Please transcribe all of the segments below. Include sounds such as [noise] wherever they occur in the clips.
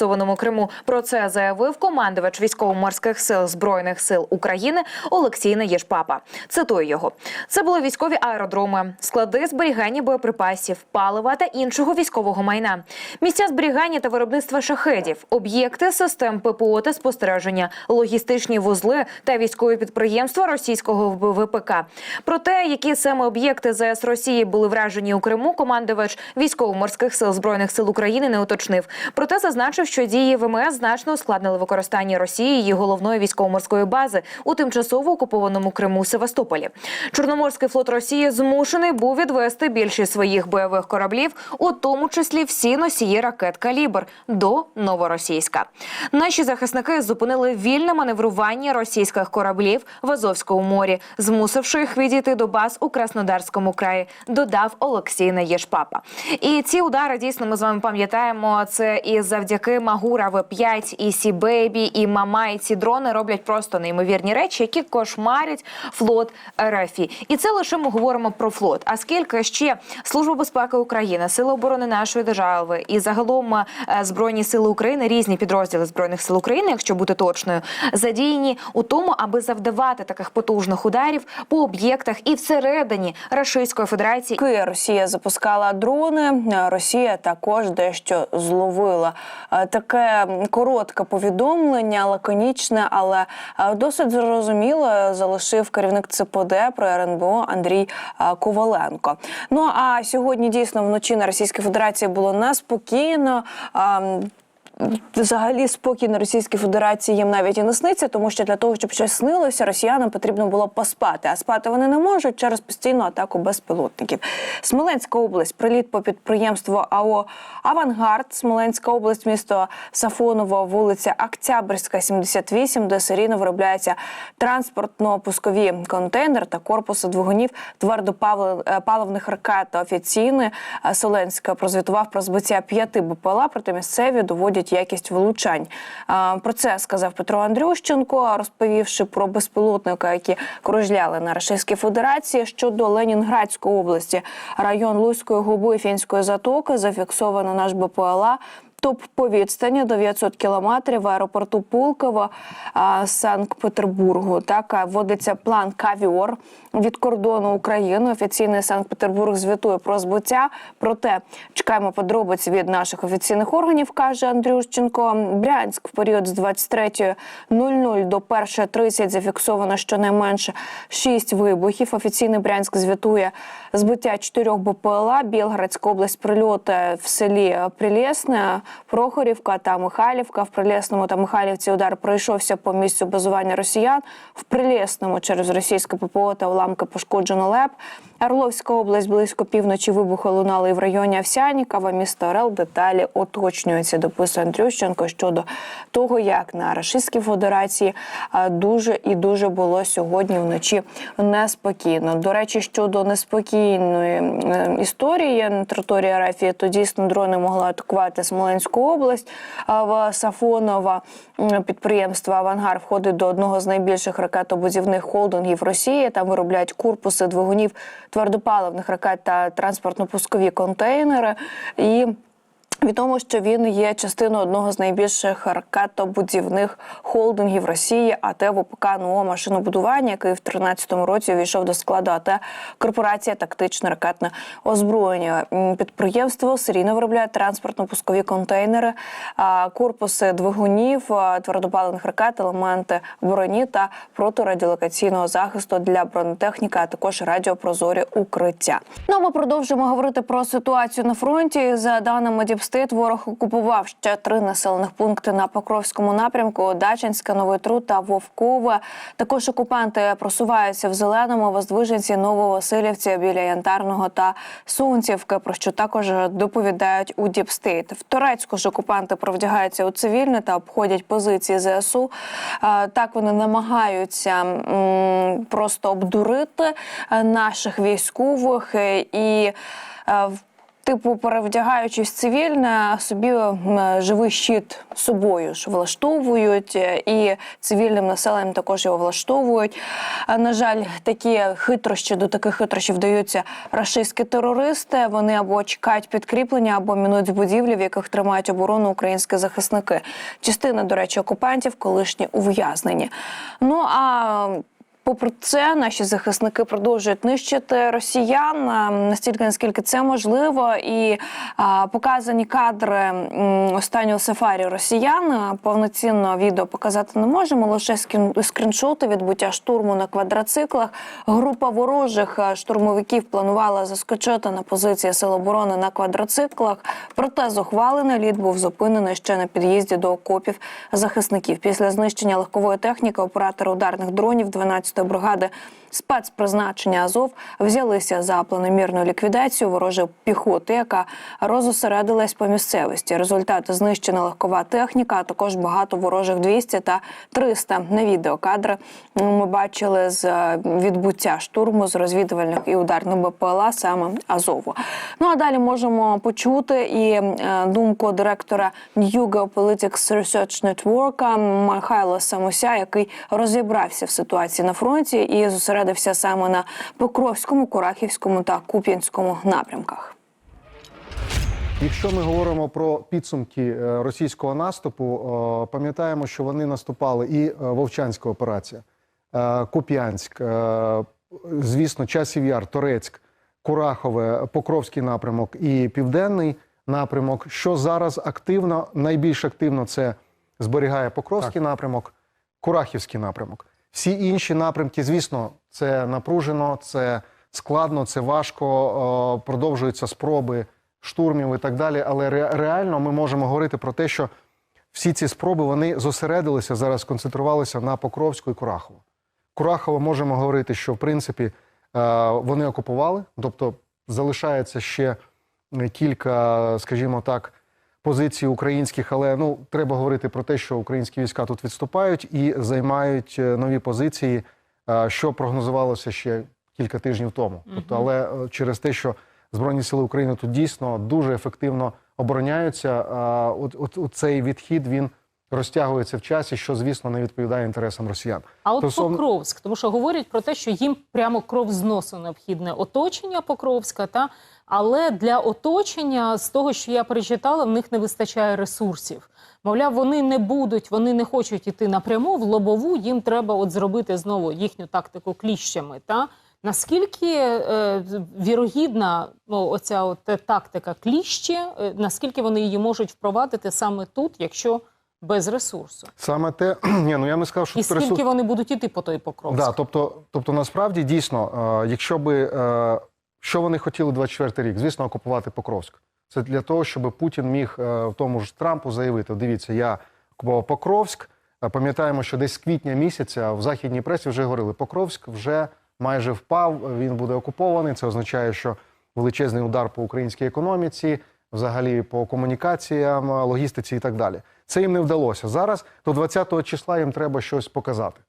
окупованому Криму. Про це заявив командувач військово-морських сил збройних сил України Олексій Наєшпапа. Цитую його: це були військові аеродроми, склади зберігання боєприпасів, палива та іншого військового майна, місця зберігання та виробництва шахедів, об'єкти систем ППО та спостереження, логістичні вузли та військові підприємства російського ВПК. Про те, які саме об'єкти ЗС Росії були вражені у Криму, командувач військово-морських сил збройних сил України не уточнив. Проте зазначив, що дії ВМС значно ускладнили використання Росії її головної військово-морської бази у тимчасово окупованому Криму Севастополі. Чорноморський флот Росії змушений був відвести більшість своїх бойових кораблів, у тому числі всі носії ракет Калібр до Новоросійська. Наші захисники зупинили вільне маневрування російських кораблів в Азовському морі, змусивши їх відійти до баз у Краснодарському краї. Додав Олексій Наєшпапа. І ці удари дійсно ми з вами пам'ятаємо. Це і завдяки Магура В5, і Сі Бейбі, і Мама, і ці дрони роблять просто неймовірні речі, які кошмарять флот РФ. І це лише ми говоримо про флот. А скільки ще служба безпеки України, сили оборони нашої держави і загалом е, збройні сили України, різні підрозділи збройних сил України, якщо бути точною, задіяні у тому, аби завдавати таких потужних ударів по об'єктах і всередині Російської Федерації Росія запускала дрони, Росія також дещо зловила. Таке коротке повідомлення, лаконічне, але е, досить зрозуміло залишив керівник ЦПД про РНБО Андрій е, Коваленко. Ну а сьогодні дійсно вночі на Російській Федерації було неспокійно. Взагалі спокій на Російській Федерації їм навіть і не сниться, тому що для того, щоб щось снилося, росіянам потрібно було поспати. А спати вони не можуть через постійну атаку безпілотників. Смоленська область, приліт по підприємству АО Авангард, Смоленська область, місто Сафоново, вулиця Октябрьська, 78, де серійно виробляється транспортно-пускові контейнер та корпуси двигунів твердопаливних ракет. Офіційне Соленська прозвітував про збиття п'яти БПЛА, проте місцеві доводять якість влучань. Про це сказав Петро Андрющенко, розповівши про безпілотника, які кружляли на Російській Федерації щодо Ленінградської області. Район Луської губи Фінської затоки зафіксовано наш БПЛА. Топ по відстані 900 кілометрів в аеропорту Пулково Санкт-Петербургу. Так вводиться план Кавіор від кордону України. Офіційний Санкт-Петербург звітує про збиття. Проте чекаємо подробиць від наших офіційних органів, каже Андрющенко. Брянськ в період з 23.00 до 1.30 зафіксовано щонайменше 6 вибухів. Офіційний Брянськ звітує збиття чотирьох БПЛА. Білградська область прильоти в селі Прилєсне. Прохорівка та Михайлівка. В Прилєсному та Михайлівці удар пройшовся по місцю базування росіян. В Прилєсному через російське ППО та уламки пошкоджено ЛЕП. Орловська область близько півночі вибухи лунали в районі Овсянікова. Місто Орел деталі уточнюються. Дописує Андрющенко щодо того, як на Російській Федерації дуже і дуже було сьогодні вночі неспокійно. До речі, щодо неспокійної е, історії на території Арафії, то дійсно дрони могли атакувати Смоленську область. В Сафонова підприємство Авангар входить до одного з найбільших ракетобудівних холдингів Росії. Там виробляють корпуси двигунів твердопаливних ракет та транспортно-пускові контейнери. І Відомо, що він є частиною одного з найбільших ракетобудівних холдингів Росії, АТ ВПК НУО машинобудування, який в 2013 році увійшов до складу АТ корпорація тактичне ракетне озброєння. Підприємство серійно виробляє транспортно-пускові контейнери, корпуси двигунів, а, твердопаливних ракет, елементи броні та протирадіолокаційного захисту для бронетехніки, а також радіопрозорі укриття. Ну ми продовжуємо говорити про ситуацію на фронті. За даними Діпстейт, ворог окупував ще три населених пункти на Покровському напрямку: Дачинська, Новий Труд та Вовкове. Також окупанти просуваються в зеленому Воздвиженці, Нововасилівці біля Янтарного та Сунцівки. Про що також доповідають у Діпстейт. В Турецьку ж окупанти провдягаються у цивільне та обходять позиції ЗСУ. Так вони намагаються просто обдурити е, наших військових е, і. е, в Типу, перевдягаючись цивільне, собі живий щит собою ж влаштовують, е, і цивільним населенням також його влаштовують. На жаль, такі хитрощі до таких хитрощів вдаються рашистські терористи. Вони або чекають підкріплення, або мінують будівлі, в яких тримають оборону українські захисники. Частина, до речі, окупантів колишні ув'язнені. Ну а Попри це, наші захисники продовжують нищити росіян настільки, наскільки це можливо, і а, показані кадри останнього сафарі росіян. а, Повноцінно відео показати не можемо. Лише скріншоти відбуття штурму на квадроциклах. Група ворожих штурмовиків планувала заскочити на позиції сил оборони на квадроциклах. Проте зухвалений лід був зупинений ще на під'їзді до окопів захисників. Після знищення легкової техніки оператори ударних дронів 12-ї бригади спецпризначення Азов взялися за планомірну ліквідацію ворожої піхоти, яка розосередилась по місцевості. Результати знищена легкова техніка, а також багато ворожих 200 та 300 на відеокадри. Ми бачили з е, відбуття штурму з розвідувальних і ударних БПЛА саме Азову. Ну а далі можемо почути і е, думку директора New Geopolitics Research Network Михайла Самуся, який розібрався в ситуації на фронті і зосередився саме на Покровському, Курахівському та Куп'янському напрямках. Якщо ми говоримо про підсумки е, російського наступу, е, пам'ятаємо, що вони наступали і е, Вовчанська операція, Куп'янськ, звісно, Часів Яр, Торецьк, Курахове, Покровський напрямок і Південний напрямок. Що зараз активно, найбільш активно це зберігає Покровський напрямок, Курахівський напрямок. Всі інші напрямки, звісно, це напружено, це складно, це важко. е, Продовжуються спроби штурмів і так далі. Але реально ми можемо говорити про те, що всі ці спроби вони зосередилися зараз, сконцентрувалися на Покровську і Курахово. Курахово можемо говорити, що в принципі е, вони окупували, тобто залишається ще кілька, скажімо так, позицій українських, але ну треба говорити про те, що українські війська тут відступають і займають е, нові позиції, е, що прогнозувалося ще кілька тижнів тому. Тобто, але е, через те, що Збройні сили України тут дійсно дуже ефективно обороняються, от, от, от цей відхід він розтягується в часі, що звісно не відповідає інтересам росіян. А от Стосовно- Покровськ, тому що говорять про те, що їм прямо кров з носу необхідне оточення Покровська, та але для оточення, з того, що я перечитала, в них не вистачає ресурсів. Мовляв, вони не будуть, вони не хочуть іти напряму в лобову. Їм треба от зробити знову їхню тактику кліщами. Та наскільки е, вірогідна ну, оця от тактика кліщі, е, наскільки вони її можуть впровадити саме тут, якщо без ресурсу? Саме те, [clears throat] ні, ну я не сказав, що І тут ресурс- вони будуть іти по той Покровськ? Да, тобто, тобто, насправді дійсно, е, якщо би е, що вони хотіли 24 рік, звісно, окупувати Покровськ. Це для того, щоб Путін міг е, в тому ж Трампу заявити: дивіться, я окупував Покровськ. Е, Пам'ятаємо, що десь з квітня місяця в західній пресі вже говорили, Покровськ вже майже впав, він буде окупований. Це означає, що величезний удар по українській економіці, взагалі по комунікаціям, логістиці і так далі. Це їм не вдалося. Зараз до 20-го числа їм треба щось показати.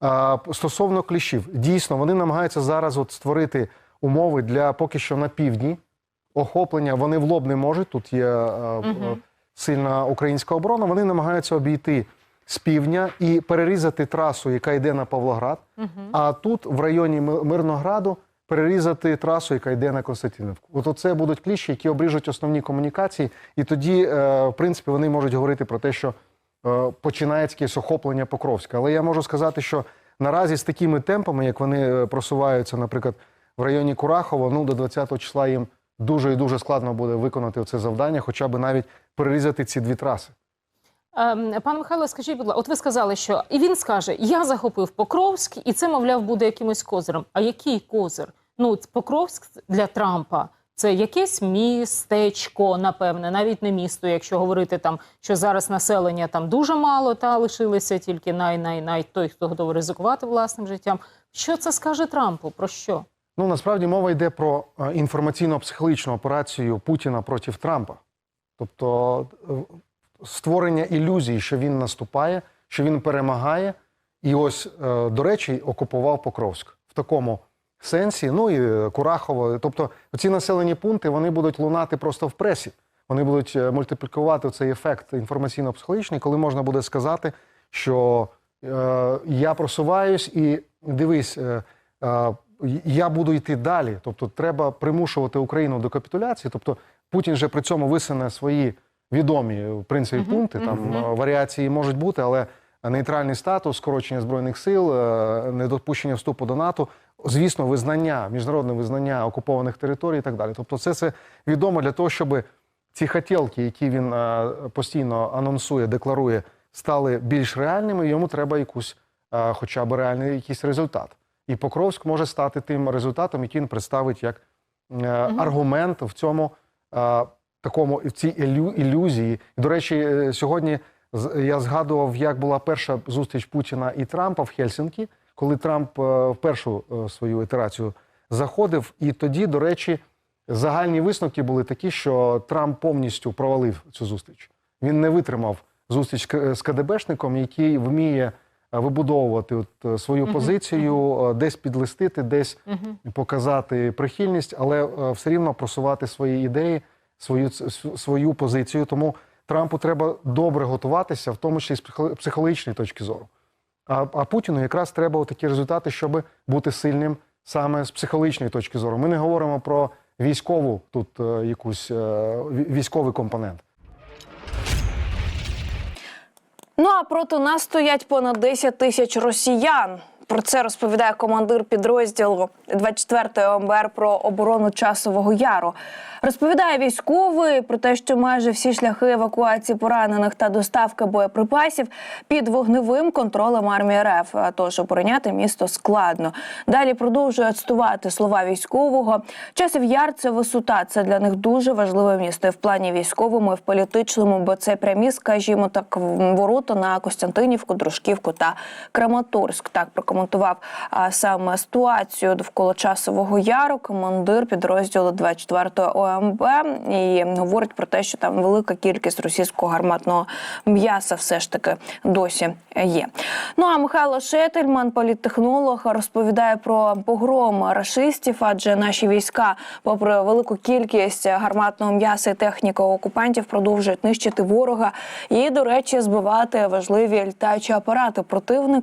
А, Стосовно кліщів, дійсно, вони намагаються зараз от створити умови для поки що на півдні охоплення. Вони в лоб не можуть. Тут є е, сильна українська оборона. Вони намагаються обійти з півдня і перерізати трасу, яка йде на Павлоград. А тут, в районі Мирнограду, перерізати трасу, яка йде на Константинівку. От оце будуть кліщі, які обріжуть основні комунікації, і тоді, е, в принципі, вони можуть говорити про те, що починається якесь охоплення Покровська. Але я можу сказати, що наразі з такими темпами, як вони просуваються, наприклад, в районі Курахова, ну до 20 числа їм дуже і дуже складно буде виконати це завдання, хоча б навіть перерізати ці дві траси. Ем, Пане Михайло, скажіть, будь ласка, от ви сказали, що і він скаже: Я захопив Покровськ, і це, мовляв, буде якимось козиром. А який козир? Ну, Покровськ для Трампа це якесь містечко, напевне, навіть не місто, якщо говорити там, що зараз населення там дуже мало, та лишилися тільки най-най-най той, хто готовий ризикувати власним життям. Що це скаже Трампу? Про що? Ну насправді мова йде про е, інформаційно-психологічну операцію Путіна проти Трампа. Тобто е, створення ілюзії, що він наступає, що він перемагає, і ось, е, до речі, окупував Покровськ в такому сенсі. Ну і Курахово. Тобто ці населені пункти вони будуть лунати просто в пресі. Вони будуть мультиплікувати цей ефект інформаційно-психологічний, коли можна буде сказати, що е, я просуваюсь і дивись, е, я буду йти далі. Тобто, треба примушувати Україну до капітуляції. Тобто, Путін же при цьому висуне свої відомі в принципі пункти. Там е, варіації можуть бути, але нейтральний статус, скорочення збройних сил, е, недопущення вступу до НАТО, звісно, визнання, міжнародне визнання окупованих територій і так далі. Тобто, це все відомо для того, щоб ці хотілки, які він е, постійно анонсує, декларує, стали більш реальними. Йому треба якусь, хоча б реальний якийсь результат. І Покровськ може стати тим результатом, який він представить як е, аргумент в цьому е, такому в цій ілю- ілюзії. До речі, е, сьогодні я згадував, як була перша зустріч Путіна і Трампа в Хельсінкі, коли Трамп в першу свою ітерацію заходив. І тоді, до речі, загальні висновки були такі, що Трамп повністю провалив цю зустріч. Він не витримав зустріч з КДБшником, який вміє вибудовувати от, е, свою позицію, е, десь підлистити, десь показати прихильність, але е, все рівно просувати свої ідеї, свою, свою позицію. Тому Трампу треба добре готуватися, в тому числі з психо- психологічної точки зору. А, а Путіну якраз треба такі результати, щоб бути сильним саме з психологічної точки зору. Ми не говоримо про військову тут е, якусь е, військовий компонент. Ну а проти нас стоять понад 10 тисяч росіян. Про це розповідає командир підрозділу 24-ї ОМБР про оборону часового яру. Розповідає військовий про те, що майже всі шляхи евакуації поранених та доставки боєприпасів під вогневим контролем армії РФ. Тож обороняти місто складно. Далі продовжує цитувати слова військового. Часів яр це висота. Це для них дуже важливе місто і в плані військовому, і в політичному, бо це прямі, скажімо так, ворота на Костянтинівку, Дружківку та Краматорськ. Так прокоментував саме ситуацію довкола часового яру. Командир підрозділу 24-ї ОМБ і говорить про те, що там велика кількість російського гарматного м'яса все ж таки досі є. Ну а Михайло Шетельман, політтехнолог, розповідає про погром рашистів, адже наші війська, попри велику кількість гарматного м'яса і техніки окупантів, продовжують нищити ворога і, до речі, збивати важливі літаючі апарати противника.